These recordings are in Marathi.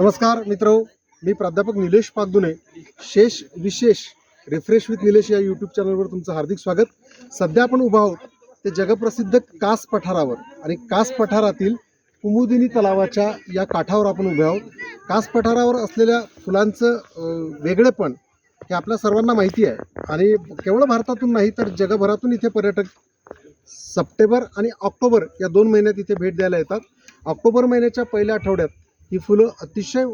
नमस्कार मित्र मी प्राध्यापक निलेश पागदुने शेष विशेष रिफ्रेश विथ निलेश या यूट्यूब चॅनलवर तुमचं हार्दिक स्वागत. सध्या आपण उभा आहोत ते जगप्रसिद्ध कास पठारावर आणि कास पठारातील कुमुदिनी तलावाच्या या काठावर आपण उभे आहोत. कास पठारावर असलेल्या फुलांचं वेगळेपण हे आपल्या सर्वांना माहिती आहे. आणि केवळ भारतातून नाही तर जगभरातून इथे पर्यटक सप्टेंबर आणि ऑक्टोबर या दोन महिन्यात इथे भेट द्यायला येतात. ऑक्टोबर महिन्याच्या पहिल्या आठवड्यात ही फुलं अतिशय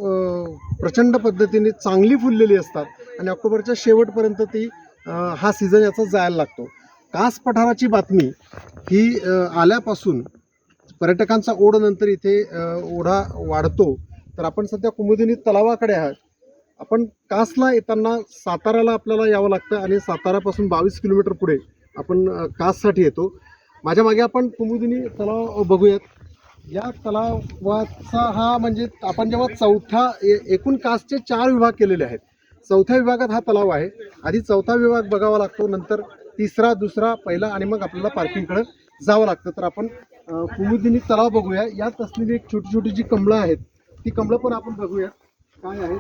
प्रचंड पद्धतीने चांगली फुललेली असतात आणि ऑक्टोबरच्या शेवटपर्यंत ती हा सीझन याचा जायला लागतो. कास पठाराची बातमी ही आल्यापासून पर्यटकांचा ओढ नंतर इथे ओढा वाढतो. तर आपण सध्या कुमुदिनी तलावाकडे आहात. आपण कासला येताना साताऱ्याला आपल्याला यावं लागतं आणि साताऱ्यापासून बावीस किलोमीटर पुढे आपण काससाठी येतो. माझ्या मागे आपण कुमुदिनी तलाव बघूयात. या तलावाचा हा म्हणजे आपण जेव्हा चौथा ए- एकूण कासचे चार विभाग केलेले आहेत. चौथ्या विभागात हा तलाव आहे. आधी चौथा विभाग बघावा लागतो नंतर तिसरा दुसरा पहिला आणि मग आपल्याला पार्किंगकडे जावं लागतं. तर आपण कुमुदिनी तलाव बघूया. यात असलेली एक छोटी छोटी जी कमळं आहेत ती कमळं पण आपण बघूया. काय आहेत?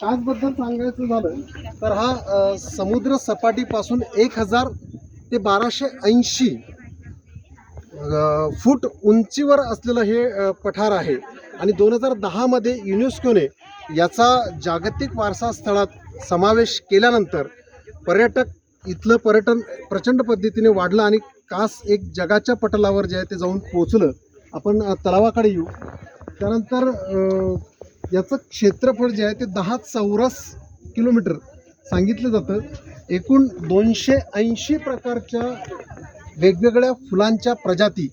कासबद्दल सांगायचं झालं तर हा समुद्र सपाटीपासून एक हजार ते बाराशे ऐंशी फूट उंचीवर असलेलं हे पठार आहे. आणि दोन हजार दहामध्ये युनेस्कोने याचा जागतिक वारसा स्थळात समावेश केल्यानंतर पर्यटक इथलं पर्यटन प्रचंड पद्धतीने वाढलं आणि कास एक जगाच्या पटलावर जे आहे ते जाऊन पोचलं आपण तलावाकडे येऊ. त्यानंतर याचं क्षेत्रफळ जे आहे ते दहा चौरस किलोमीटर सांगितलं जातं. एकूण दोनशे ऐंशी प्रकारच्या वेगवेगळ्या फुलांच्या प्रजाती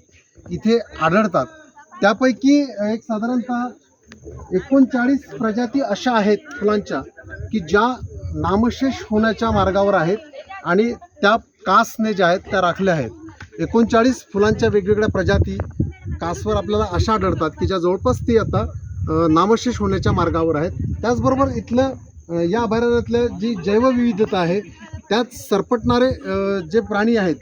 इथे आढळतात. त्यापैकी एक साधारणतः एकोणचाळीस प्रजाती अशा आहेत फुलांच्या की ज्या नामशेष होण्याच्या मार्गावर आहेत आणि त्या कासने ज्या आहेत त्या राखल्या आहेत. एकोणचाळीस फुलांच्या वेगवेगळ्या प्रजाती कासवर आपल्याला अशा आढळतात की ज्या जवळपास ती आता नामशेष होण्याच्या मार्गावर आहेत. त्याचबरोबर इथलं या अभयारण्यातल्या जी जैवविविधता आहे त्यात सरपटणारे जे प्राणी आहेत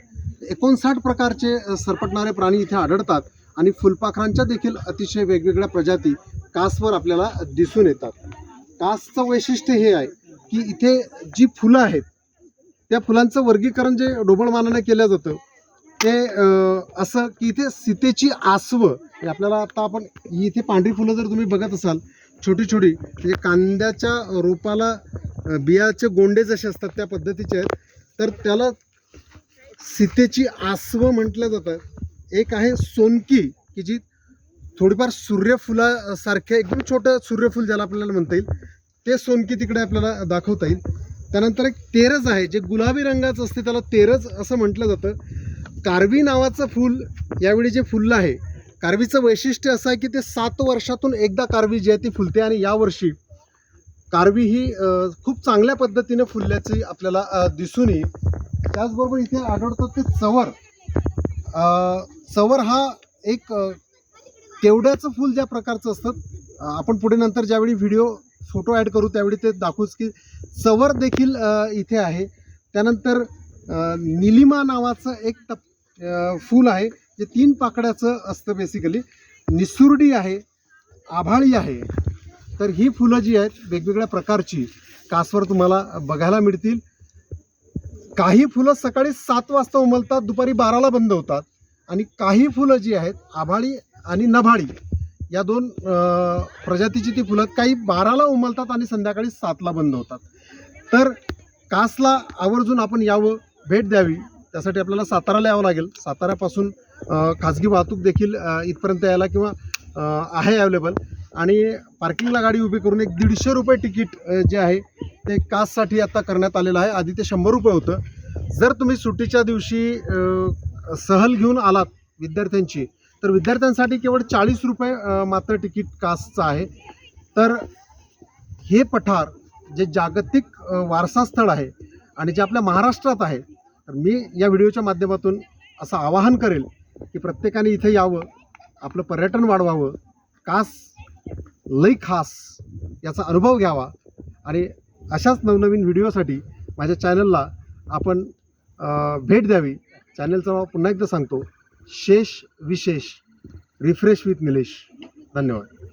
एकोणसाठ प्रकारचे सरपटणारे प्राणी इथे आढळतात आणि फुलपाखरांच्या देखील अतिशय वेगवेगळ्या प्रजाती कासवर आपल्याला दिसून येतात. कासचं वैशिष्ट्य हे आहे की इथे जी फुलं आहेत त्या फुलांचं वर्गीकरण जे ढोबळमानाने केलं जातं ते असं की इथे सीतेची आसवं हे आपल्याला आता आपण ही इथे पांढरी फुलं जर तुम्ही बघत असाल छोटी छोटी म्हणजे कांद्याच्या रोपाला बियाचे गोंडे जसे असतात त्या पद्धतीचे आहेत तर त्याला सीतेची आसवं म्हटलं जातं. एक आहे सोनकी की जी थोडीफार सूर्यफुलासारखे एकदम छोटं सूर्यफूल ज्याला आपल्याला म्हणता येईल ते सोनकी तिकडे आपल्याला दाखवता येईल. त्यानंतर एक तेरज आहे जे गुलाबी रंगाचं असते त्याला तेरज असं म्हटलं जातं. कारवी नावाचं फूल यावेळी जे फुललं आहे कारवीचं वैशिष्ट्य असं आहे की ते सात वर्षातून एकदा कारवी जी आहे ती फुलते आणि यावर्षी कारवी ही खूप चांगल्या पद्धतीने फुलल्याची आपल्याला दिसून येईल. त्याचबरोबर इथे आढळतं ते चवर चवर हा एक तेवढ्याचं फूल ज्या प्रकारचं असतं आपण पुढे नंतर ज्यावेळी व्हिडिओ फोटो ॲड करू त्यावेळी ते दाखवूच की चवर देखील इथे आहे. त्यानंतर निलिमा नावाचं एक टप फूल आहे जे तीन पाकड्याचं असतं बेसिकली निसुर्डी आहे आभाळी आहे. तर ही फुलं जी आहेत वेगवेगळ्या प्रकारची कासवर तुम्हाला बघायला मिळतील. काही फुलं सकाळी सात वाजता उमलतात दुपारी बाराला बंद होतात. आणि काही फुलं जी आहेत आभाळी आणि नभाळी या दोन प्रजातीची ती फुलं काही बाराला उमलतात आणि संध्याकाळी सातला बंद होतात. तर कासला आवर्जून आपण यावं भेट द्यावी. त्यासाठी आपल्याला साताराला यावं लागेल. साताऱ्यापासून खाजगी वाहतूक देखील इथपर्यंत यायला किंवा आहे अवेलेबल आणि पार्किंगला गाडी उभी करून एक दीडशे रुपये तिकीट जे आहे ते काससाठी आता करण्यात आलेलं आहे. आधी ते शंभर रुपये होतं. जर तुम्ही सुट्टीच्या दिवशी सहल घेऊन आलात विद्यार्थ्यांची तर विद्यार्थ्यांसाठी केवळ चाळीस रुपये मात्र तिकीट कासचं आहे. तर हे पठार जे जागतिक वारसास्थळ आहे आणि जे आपल्या महाराष्ट्रात आहे तर मी या व्हिडिओच्या माध्यमातून असं आवाहन करेल की प्रत्येकाने इथे यावं आपलं पर्यटन वाढवावं कास लई खास याचा अनुभव घ्यावा. आणि अशाच नवनवीन व्हिडिओसाठी माझ्या चॅनलला आपण भेट द्यावी. चॅनलचं नाव पुन्हा एकदा सांगतो. शेष विशेष. Refresh with Nilesh. धन्यवाद.